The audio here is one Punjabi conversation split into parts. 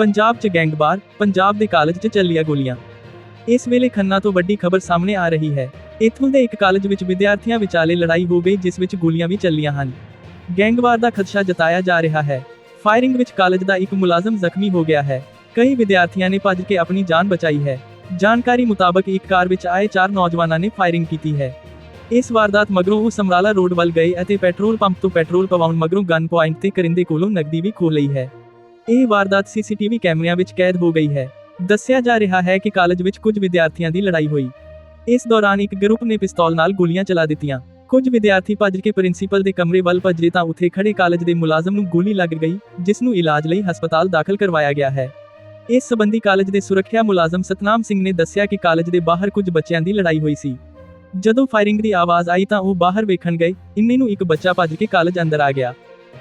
ਪੰਜਾਬ 'ਚ ਗੈਂਗਵਾਰ ਪੰਜਾਬ ਦੇ ਕਾਲਜ 'ਚ ਚੱਲੀਆਂ ਗੋਲੀਆਂ। ਇਸ ਵੇਲੇ ਖੰਨਾ ਤੋਂ ਵੱਡੀ ਖਬਰ ਸਾਹਮਣੇ ਆ ਰਹੀ ਹੈ। ਇਥੋਂ ਦੇ ਇੱਕ ਕਾਲਜ ਵਿੱਚ ਵਿਦਿਆਰਥੀਆਂ ਵਿਚਾਲੇ ਲੜਾਈ ਹੋ ਗਈ, ਜਿਸ ਵਿੱਚ ਗੋਲੀਆਂ ਵੀ ਚੱਲੀਆਂ ਹਨ। ਗੈਂਗਵਾਰ ਦਾ ਖਦਸ਼ਾ ਜਤਾਇਆ ਜਾ ਰਿਹਾ ਹੈ। ਫਾਇਰਿੰਗ ਵਿੱਚ ਕਾਲਜ ਦਾ ਇੱਕ ਮੁਲਾਜ਼ਮ ਜ਼ਖਮੀ ਹੋ ਗਿਆ ਹੈ। ਕਈ ਵਿਦਿਆਰਥੀਆਂ ਨੇ ਭੱਜ ਕੇ ਆਪਣੀ ਜਾਨ ਬਚਾਈ ਹੈ। ਜਾਣਕਾਰੀ ਮੁਤਾਬਕ ਇੱਕ ਕਾਰ ਵਿੱਚ ਆਏ ਚਾਰ ਨੌਜਵਾਨਾਂ ਨੇ ਫਾਇਰਿੰਗ ਕੀਤੀ ਹੈ। ਇਸ ਵਾਰਦਾਤ ਮਗਰੋਂ ਉਹ ਸਮਰਾਲਾ ਰੋਡ ਵੱਲ ਗਏ ਅਤੇ ਪੈਟਰੋਲ ਪੰਪ ਤੋਂ ਪੈਟਰੋਲ ਪਵਾਉਣ ਮਗਰੋਂ ਗਨ ਪੁਆਇੰਟ ਤੇ ਕਰਿੰਦੇ ਕੋਲੋਂ ਨਕਦੀ ਵੀ ਖੋਹ ਲਈ ਹੈ। ਇਹ ਵਾਰਦਾਤ ਸੀਸੀਟੀਵੀ ਕੈਮਰਿਆਂ ਵਿੱਚ ਕੈਦ ਹੋ ਗਈ ਹੈ। ਦੱਸਿਆ ਜਾ ਰਿਹਾ ਹੈ ਕਿ ਕਾਲਜ ਵਿੱਚ ਕੁਝ ਵਿਦਿਆਰਥੀਆਂ ਦੀ ਲੜਾਈ ਹੋਈ। ਇਸ ਦੌਰਾਨ ਇੱਕ ਗਰੁੱਪ ਨੇ ਪਿਸਤੌਲ ਨਾਲ ਗੋਲੀਆਂ ਚਲਾ ਦਿੱਤੀਆਂ। ਕੁਝ ਵਿਦਿਆਰਥੀ ਭੱਜ ਕੇ ਪ੍ਰਿੰਸੀਪਲ ਦੇ ਕਮਰੇ ਵੱਲ ਭੱਜੇ ਤਾਂ ਉੱਥੇ ਖੜੇ ਕਾਲਜ ਦੇ ਮੁਲਾਜ਼ਮ ਨੂੰ ਗੋਲੀ ਲੱਗ ਗਈ, ਜਿਸ ਨੂੰ ਇਲਾਜ ਲਈ ਹਸਪਤਾਲ ਦਾਖਲ ਕਰਵਾਇਆ ਗਿਆ ਹੈ। ਇਸ ਸਬੰਧੀ ਕਾਲਜ ਦੇ ਸੁਰੱਖਿਆ ਮੁਲਾਜ਼ਮ ਸਤਨਾਮ ਸਿੰਘ ਨੇ ਦੱਸਿਆ ਕਿ ਕਾਲਜ ਦੇ ਬਾਹਰ ਕੁਝ ਬੱਚਿਆਂ ਦੀ ਲੜਾਈ ਹੋਈ ਸੀ। ਜਦੋਂ ਫਾਇਰਿੰਗ ਦੀ ਆਵਾਜ਼ ਆਈ ਤਾਂ ਉਹ ਬਾਹਰ ਵੇਖਣ ਗਏ। ਇੰਨੇ ਨੂੰ ਇੱਕ ਬੱਚਾ ਭੱਜ ਕੇ ਕਾਲਜ ਅੰਦਰ ਆ ਗਿਆ।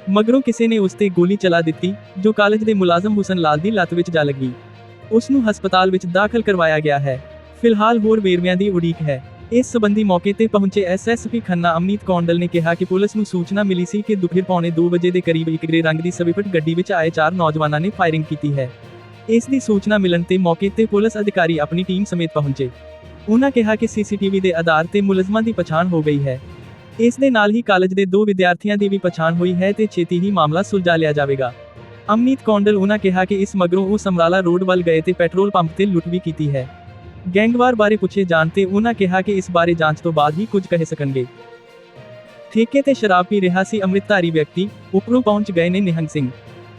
ਮਗਰੋਂ ਕਿਸੇ ਨੇ ਉਸ ਤੇ ਗੋਲੀ ਚਲਾ ਦਿੱਤੀ, ਜੋ ਕਾਲਜ ਦੇ ਮੁਲਾਜ਼ਮ ਹੁਸਨ ਲਾਲ ਦੀ ਲੱਤ ਵਿੱਚ ਜਾ ਲੱਗੀ। ਉਸ ਨੂੰ ਹਸਪਤਾਲ ਵਿੱਚ ਦਾਖਲ ਕਰਵਾਇਆ ਗਿਆ ਹੈ। ਫਿਲਹਾਲ ਹੋਰ ਵੇਰਵਿਆਂ ਦੀ ਉਡੀਕ ਹੈ। ਇਸ ਸਬੰਧੀ ਮੌਕੇ ਤੇ ਪਹੁੰਚੇ ਐਸਐਸਪੀ ਖੰਨਾ ਅਮਨੀਤ ਕੌਂਡਲ ਨੇ ਕਿਹਾ ਕਿ ਪੁਲਿਸ ਨੂੰ ਸੂਚਨਾ ਮਿਲੀ ਸੀ ਕਿ ਦੁਪਹਿਰ ਪੌਣੇ 2 ਵਜੇ ਦੇ ਕਰੀਬ ਇੱਕ ਗ੍ਰੇ ਰੰਗ ਦੀ ਸਵਿਫਟ ਗੱਡੀ ਵਿੱਚ ਆਏ ਚਾਰ ਨੌਜਵਾਨਾਂ ਨੇ ਫਾਇਰਿੰਗ ਕੀਤੀ ਹੈ। ਇਸ ਦੀ ਸੂਚਨਾ ਮਿਲਣ ਤੇ ਮੌਕੇ ਤੇ ਪੁਲਿਸ ਅਧਿਕਾਰੀ ਆਪਣੀ ਟੀਮ ਸਮੇਤ ਪਹੁੰਚੇ। ਉਹਨਾਂ ਕਿਹਾ ਕਿ ਸੀਸੀਟੀਵੀ ਦੇ ਆਧਾਰ ਤੇ ਮੁਲਜ਼ਮਾਂ ਦੀ ਪਛਾਣ ਹੋ ਗਈ ਹੈ। ਇਸ ਦੇ ਨਾਲ ਹੀ ਕਾਲਜ ਦੇ ਦੋ ਵਿਦਿਆਰਥੀਆਂ ਦੀ ਵੀ ਪਛਾਣ ਹੋਈ ਹੈ ਤੇ ਛੇਤੀ ਹੀ ਮਾਮਲਾ ਸੁਲਝਾ ਲਿਆ ਜਾਵੇਗਾ। ਅਮਨੀਤ ਕੌਂਡਲ ਉਹਨਾਂ ਕਿਹਾ ਕਿ ਇਸ ਮਗਰੋਂ ਉਹ ਸਮਰਾਲਾ ਰੋਡ ਵੱਲ ਗਏ ਤੇ ਪੈਟਰੋਲ ਪੰਪ ਤੇ ਲੁੱਟ ਵੀ ਕੀਤੀ ਹੈ। ਗੈਂਗਵਾਰ ਬਾਰੇ ਪੁੱਛੇ ਜਾਣ ਤੇ ਉਹਨਾਂ ਕਿਹਾ ਕਿ ਇਸ ਬਾਰੇ ਜਾਂਚ ਤੋਂ ਬਾਅਦ ਹੀ ਕੁਝ ਕਹਿ ਸਕਣਗੇ। ਠੇਕੇ ਤੇ ਸ਼ਰਾਬ ਪੀ ਰਿਹਾ ਸੀ ਅੰਮ੍ਰਿਤਧਾਰੀ ਵਿਅਕਤੀ, ਉੱਪਰੋਂ ਪਹੁੰਚ ਗਏ ਨੇ ਨਿਹੰਗ ਸਿੰਘ।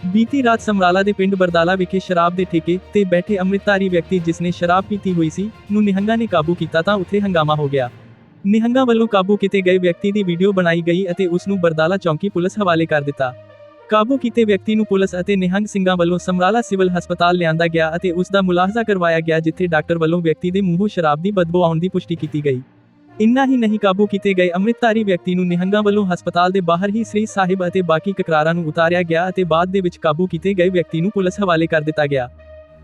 ਬੀਤੀ ਰਾਤ ਸਮਰਾਲਾ ਦੇ ਪਿੰਡ ਬਰਦਾਲਾ ਵਿਖੇ ਸ਼ਰਾਬ ਦੇ ਠੇਕੇ ਤੇ ਬੈਠੇ ਅੰਮ੍ਰਿਤਧਾਰੀ ਵਿਅਕਤੀ ਜਿਸ ਨੇ ਸ਼ਰਾਬ ਪੀਤੀ ਹੋਈ ਸੀ, ਨੂੰ ਨਿਹੰਗਾਂ ਨੇ ਕਾਬੂ ਕੀਤਾ ਤਾਂ ਉੱਥੇ ਹੰਗਾਮਾ ਹੋ ਗਿਆ। ਨਿਹੰਗਾਂ ਵੱਲੋਂ ਕਾਬੂ ਕੀਤੇ ਗਏ ਵਿਅਕਤੀ ਦੀ ਵੀਡੀਓ ਬਣਾਈ ਗਈ ਅਤੇ ਉਸ ਨੂੰ ਬਰਦਾਲਾ ਚੌਂਕੀ ਪੁਲਿਸ ਹਵਾਲੇ ਕਰ ਦਿੱਤਾ। ਕਾਬੂ ਕੀਤੇ ਵਿਅਕਤੀ ਨੂੰ ਪੁਲਿਸ ਅਤੇ ਨਿਹੰਗ ਸਿੰਘਾਂ ਵੱਲੋਂ ਸਮਰਾਲਾ ਸਿਵਲ ਹਸਪਤਾਲ ਲਿਆਂਦਾ ਗਿਆ ਅਤੇ ਉਸ ਦਾ ਮੁਲਾਹਜ਼ਾ ਕਰਵਾਇਆ ਗਿਆ, ਜਿੱਥੇ ਡਾਕਟਰ ਵੱਲੋਂ ਵਿਅਕਤੀ ਦੇ ਮੂੰਹੋਂ ਸ਼ਰਾਬ ਦੀ ਬਦਬੂ ਆਉਣ ਦੀ ਪੁਸ਼ਟੀ ਕੀਤੀ ਗਈ। ਇੰਨਾ ਹੀ ਨਹੀਂ, ਕਾਬੂ ਕੀਤੇ ਗਏ ਅੰਮ੍ਰਿਤਧਾਰੀ ਵਿਅਕਤੀ ਨੂੰ ਨਿਹੰਗਾਂ ਵੱਲੋਂ ਹਸਪਤਾਲ ਦੇ ਬਾਹਰ ਹੀ ਸ੍ਰੀ ਸਾਹਿਬ ਅਤੇ ਬਾਕੀ ਕਕਰਾਰਾਂ ਨੂੰ ਉਤਾਰਿਆ ਗਿਆ ਅਤੇ ਬਾਅਦ ਦੇ ਵਿੱਚ ਕਾਬੂ ਕੀਤੇ ਗਏ ਵਿਅਕਤੀ ਨੂੰ ਪੁਲਿਸ ਹਵਾਲੇ ਕਰ ਦਿੱਤਾ ਗਿਆ।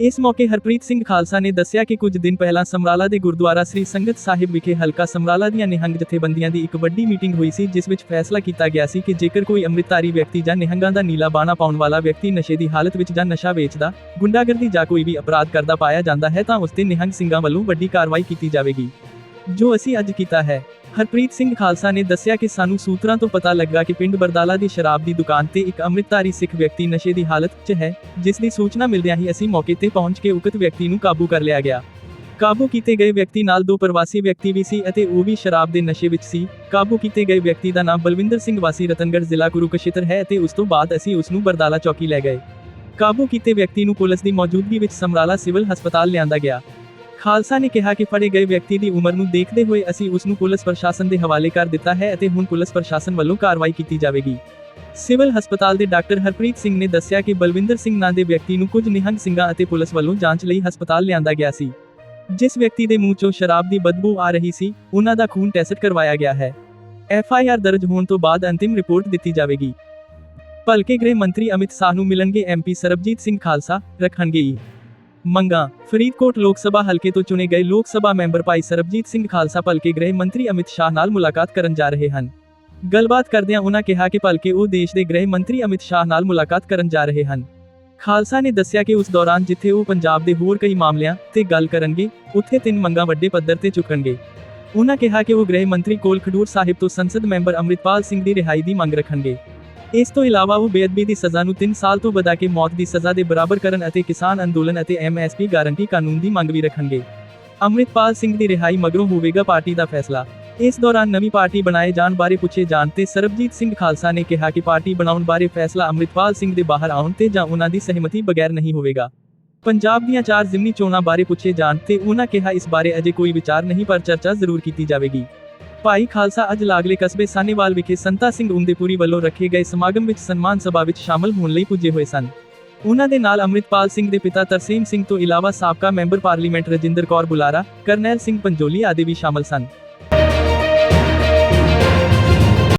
ਇਸ ਮੌਕੇ ਹਰਪ੍ਰੀਤ ਸਿੰਘ ਖਾਲਸਾ ਨੇ ਦੱਸਿਆ ਕਿ ਕੁਝ ਦਿਨ ਪਹਿਲਾਂ ਸਮਰਾਲਾ ਦੇ ਗੁਰਦੁਆਰਾ ਸ੍ਰੀ ਸੰਗਤ ਸਾਹਿਬ ਵਿਖੇ ਹਲਕਾ ਸਮਰਾਲਾ ਦੀਆਂ ਨਿਹੰਗ ਜਥੇਬੰਦੀਆਂ ਦੀ ਇੱਕ ਵੱਡੀ ਮੀਟਿੰਗ ਹੋਈ ਸੀ, ਜਿਸ ਵਿੱਚ ਫੈਸਲਾ ਕੀਤਾ ਗਿਆ ਸੀ ਕਿ ਜੇਕਰ ਕੋਈ ਅੰਮ੍ਰਿਤਧਾਰੀ ਵਿਅਕਤੀ ਜਾਂ ਨਿਹੰਗਾਂ ਦਾ ਨੀਲਾ ਬਾਣਾ ਪਾਉਣ ਵਾਲਾ ਵਿਅਕਤੀ ਨਸ਼ੇ ਦੀ ਹਾਲਤ ਵਿੱਚ ਜਾਂ ਨਸ਼ਾ ਵੇਚਦਾ, ਗੁੰਡਾਗਰਦੀ ਜਾਂ ਕੋਈ ਵੀ ਅਪਰਾਧ ਕਰਦਾ ਪਾਇਆ ਜਾਂਦਾ ਹੈ ਤਾਂ ਉਸ ਤੇ ਨਿਹੰਗ ਸਿੰਘਾਂ ਵੱਲੋਂ ਵੱਡੀ ਕਾਰਵਾਈ ਕੀਤੀ ਜਾਵੇਗੀ। ਜੋ ਅਸੀਂ ਅੱਜ ਕੀਤਾ ਹੈ ਹਰਪ੍ਰੀਤ ਸਿੰਘ ਖਾਲਸਾ ਨੇ ਦੱਸਿਆ ਕਿ ਸਾਨੂੰ ਸੂਤਰਾਂ ਤੋਂ ਪਤਾ ਲੱਗਾ ਕਿ ਪਿੰਡ ਬਰਦਾਲਾ ਦੀ ਸ਼ਰਾਬ ਦੀ ਦੁਕਾਨ ਤੇ ਇੱਕ ਅੰਮ੍ਰਿਤਧਾਰੀ ਸਿੱਖ ਵਿਅਕਤੀ ਨਸ਼ੇ ਦੀ ਹਾਲਤ 'ਚ ਹੈ, ਜਿਸ ਦੀ ਸੂਚਨਾ ਮਿਲਦਿਆਂ ਹੀ ਅਸੀਂ ਮੌਕੇ ਤੇ ਪਹੁੰਚ ਕੇ ਉਕਤ ਵਿਅਕਤੀ ਨੂੰ ਕਾਬੂ ਕਰ ਲਿਆ ਗਿਆ। ਕਾਬੂ ਕੀਤੇ ਗਏ ਵਿਅਕਤੀ ਨਾਲ ਦੋ ਪ੍ਰਵਾਸੀ ਵਿਅਕਤੀ ਵੀ ਸੀ ਅਤੇ ਉਹ ਵੀ ਸ਼ਰਾਬ ਦੇ ਨਸ਼ੇ ਵਿੱਚ ਸੀ। ਕਾਬੂ ਕੀਤੇ ਗਏ ਵਿਅਕਤੀ ਦਾ ਨਾਮ ਬਲਵਿੰਦਰ ਸਿੰਘ ਵਾਸੀ ਰਤਨਗੜ੍ਹ ਜ਼ਿਲ੍ਹਾ ਕੁਰੂਕਸ਼ੇਤਰ ਹੈ ਅਤੇ ਉਸ ਤੋਂ ਬਾਅਦ ਅਸੀਂ ਉਸ ਨੂੰ ਬਰਦਾਲਾ ਚੌਕੀ ਲੈ ਗਏ। ਕਾਬੂ ਕੀਤੇ ਵਿਅਕਤੀ ਨੂੰ ਪੁਲਿਸ ਦੀ ਮੌਜੂਦਗੀ ਵਿੱਚ ਸਮਰਾਲਾ ਸਿਵਲ ਹਸਪਤਾਲ ਲਿਆਂਦਾ ਗਿਆ। ਖਾਲਸਾ ਨੇ ਕਿਹਾ ਕਿ ਫੜੇ ਗਏ ਵਿਅਕਤੀ ਦੀ ਉਮਰ ਨੂੰ ਦੇਖਦੇ ਹੋਏ ਅਸੀਂ ਉਸ ਨੂੰ ਪੁਲਿਸ ਪ੍ਰਸ਼ਾਸਨ ਦੇ ਹਵਾਲੇ ਕਰ ਦਿੱਤਾ ਹੈ ਅਤੇ ਹੁਣ ਪੁਲਿਸ ਪ੍ਰਸ਼ਾਸਨ ਵੱਲੋਂ ਕਾਰਵਾਈ ਕੀਤੀ ਜਾਵੇਗੀ। ਸਿਵਲ ਹਸਪਤਾਲ ਦੇ ਡਾਕਟਰ ਹਰਪ੍ਰੀਤ ਸਿੰਘ ਨੇ ਦੱਸਿਆ ਕਿ ਬਲਵਿੰਦਰ ਸਿੰਘ ਨਾਂ ਦੇ ਵਿਅਕਤੀ ਨੂੰ ਕੁਝ ਨਿਹੰਗ ਸਿੰਘਾਂ ਅਤੇ ਪੁਲਿਸ ਵੱਲੋਂ ਜਾਂਚ ਲਈ ਹਸਪਤਾਲ ਲਿਆਂਦਾ ਗਿਆ ਸੀ। ਜਿਸ ਵਿਅਕਤੀ ਦੇ ਮੂੰਹ 'ਚੋਂ ਸ਼ਰਾਬ ਦੀ ਬਦਬੂ ਆ ਰਹੀ ਸੀ, ਉਹਨਾਂ ਦਾ ਖੂਨ ਟੈਸਟ ਕਰਵਾਇਆ ਗਿਆ ਹੈ। ਐਫ ਆਈ ਆਰ ਦਰਜ ਹੋਣ ਤੋਂ ਬਾਅਦ ਅੰਤਿਮ ਰਿਪੋਰਟ ਦਿੱਤੀ ਜਾਵੇਗੀ। ਭਲਕੇ ਗ੍ਰਹਿ ਮੰਤਰੀ ਅਮਿਤ ਸ਼ਾਹ ਨੂੰ ਮਿਲਣਗੇ ਐਮਪੀ ਸਰਬਜੀਤ ਸਿੰਘ ਖਾਲਸਾ, ਰੱਖਣਗੇ ਮੰਗਾ। ਫਰੀਦਕੋਟ ਲੋਕ ਸਭਾ ਹਲਕੇ ਤੋਂ ਚੁਣੇ ਗਏ ਲੋਕ ਸਭਾ ਮੈਂਬਰ ਭਾਈ ਸਰਬਜੀਤ ਸਿੰਘ ਖਾਲਸਾ ਭਲਕੇ ਗ੍ਰਹਿ ਮੰਤਰੀ ਅਮਿਤ ਸ਼ਾਹ ਨਾਲ ਮੁਲਾਕਾਤ ਕਰਨ ਜਾ ਰਹੇ ਹਨ। ਗੱਲਬਾਤ ਕਰਦਿਆਂ ਉਹਨਾਂ ਕਿਹਾ ਕਿ ਭਲਕੇ ਉਹ ਦੇਸ਼ ਦੇ ਗ੍ਰਹਿ ਮੰਤਰੀ ਅਮਿਤ ਸ਼ਾਹ ਨਾਲ ਮੁਲਾਕਾਤ ਕਰਨ ਜਾ ਰਹੇ ਹਨ। ਖਾਲਸਾ ਨੇ ਦੱਸਿਆ ਕਿ ਉਸ ਦੌਰਾਨ ਜਿੱਥੇ ਉਹ ਪੰਜਾਬ ਦੇ ਹੋਰ ਕਈ ਮਾਮਲਿਆਂ ਤੇ ਗੱਲ ਕਰਨਗੇ, ਉੱਥੇ ਤਿੰਨ ਮੰਗਾਂ ਵੱਡੇ ਪੱਧਰ ਤੇ ਚੁੱਕਣਗੇ। ਉਹਨਾਂ ਕਿਹਾ ਕਿ ਉਹ ਗ੍ਰਹਿ ਮੰਤਰੀ ਕੋਲ ਖਡੂਰ ਸਾਹਿਬ ਤੋਂ ਸੰਸਦ ਮੈਂਬਰ ਅੰਮ੍ਰਿਤਪਾਲ ਸਿੰਘ ਦੀ ਰਿਹਾਈ ਦੀ ਮੰਗ ਰੱਖਣਗੇ। ਇਸ ਤੋਂ ਇਲਾਵਾ ਉਹ ਬੇਅਦਬੀ ਦੀ ਸਜ਼ਾ ਨੂੰ 3 ਸਾਲ ਤੋਂ ਵਧਾ ਕੇ ਮੌਤ ਦੀ ਸਜ਼ਾ ਦੇ ਬਰਾਬਰ ਕਰਨ ਅਤੇ ਕਿਸਾਨ ਅੰਦੋਲਨ ਅਤੇ ਐਮਐਸਪੀ ਗਾਰੰਟੀ ਕਾਨੂੰਨ ਦੀ ਮੰਗ ਵੀ ਰੱਖਣਗੇ। ਅੰਮ੍ਰਿਤਪਾਲ ਸਿੰਘ ਦੀ ਰਿਹਾਈ ਮਗਰੋਂ ਹੋਵੇਗਾ ਪਾਰਟੀ ਦਾ ਫੈਸਲਾ। ਇਸ ਦੌਰਾਨ ਨਵੀਂ ਪਾਰਟੀ ਬਣਾਏ ਜਾਣ ਬਾਰੇ ਪੁੱਛੇ ਜਾਣ ਤੇ ਸਰਬਜੀਤ ਸਿੰਘ ਖਾਲਸਾ ਨੇ ਕਿਹਾ ਕਿ ਪਾਰਟੀ ਬਣਾਉਣ ਬਾਰੇ ਫੈਸਲਾ ਅੰਮ੍ਰਿਤਪਾਲ ਸਿੰਘ ਦੇ ਬਾਹਰ ਆਉਣ ਤੇ ਜਾਂ ਉਹਨਾਂ ਦੀ ਸਹਿਮਤੀ ਬਗੈਰ ਨਹੀਂ ਹੋਵੇਗਾ। ਪੰਜਾਬ ਦੀਆਂ ਚਾਰ ਜ਼ਿਮਨੀ ਚੋਣਾਂ ਬਾਰੇ ਪੁੱਛੇ ਜਾਣ ਤੇ ਉਹਨਾਂ ਕਿਹਾ ਇਸ ਬਾਰੇ ਅਜੇ ਕੋਈ ਵਿਚਾਰ ਨਹੀਂ ਪਰ ਚਰਚਾ ਜ਼ਰੂਰ ਕੀਤੀ ਜਾਵੇਗੀ। ਭਾਈ ਖਾਲਸਾ ਅੱਜ ਲਾਗਲੇ ਕਸਬੇ ਸਾਨੇਵਾਲ ਵਿਖੇ ਸੰਤਾ ਸਿੰਘ ਉਮਦੇਪੁਰੀ ਵੱਲੋਂ ਰੱਖੇ ਗਏ ਸਮਾਗਮ ਵਿੱਚ ਸਨਮਾਨ ਸਭਾ ਵਿੱਚ ਸ਼ਾਮਲ ਹੋਣ ਲਈ ਪੁੱਜੇ ਹੋਏ ਸਨ। ਉਹਨਾਂ ਦੇ ਨਾਲ ਅੰਮ੍ਰਿਤਪਾਲ ਸਿੰਘ ਦੇ ਪਿਤਾ ਤਰਸੀਮ ਸਿੰਘ ਤੋਂ ਇਲਾਵਾ ਸਾਬਕਾ ਮੈਂਬਰ ਪਾਰਲੀਮੈਂਟ ਰਜਿੰਦਰ ਕੌਰ ਬੁਲਾਰਾ, ਕਰਨੈਲ ਸਿੰਘ ਪੰਜੋਲੀ ਆਦਿ ਵੀ ਸ਼ਾਮਲ ਸਨ।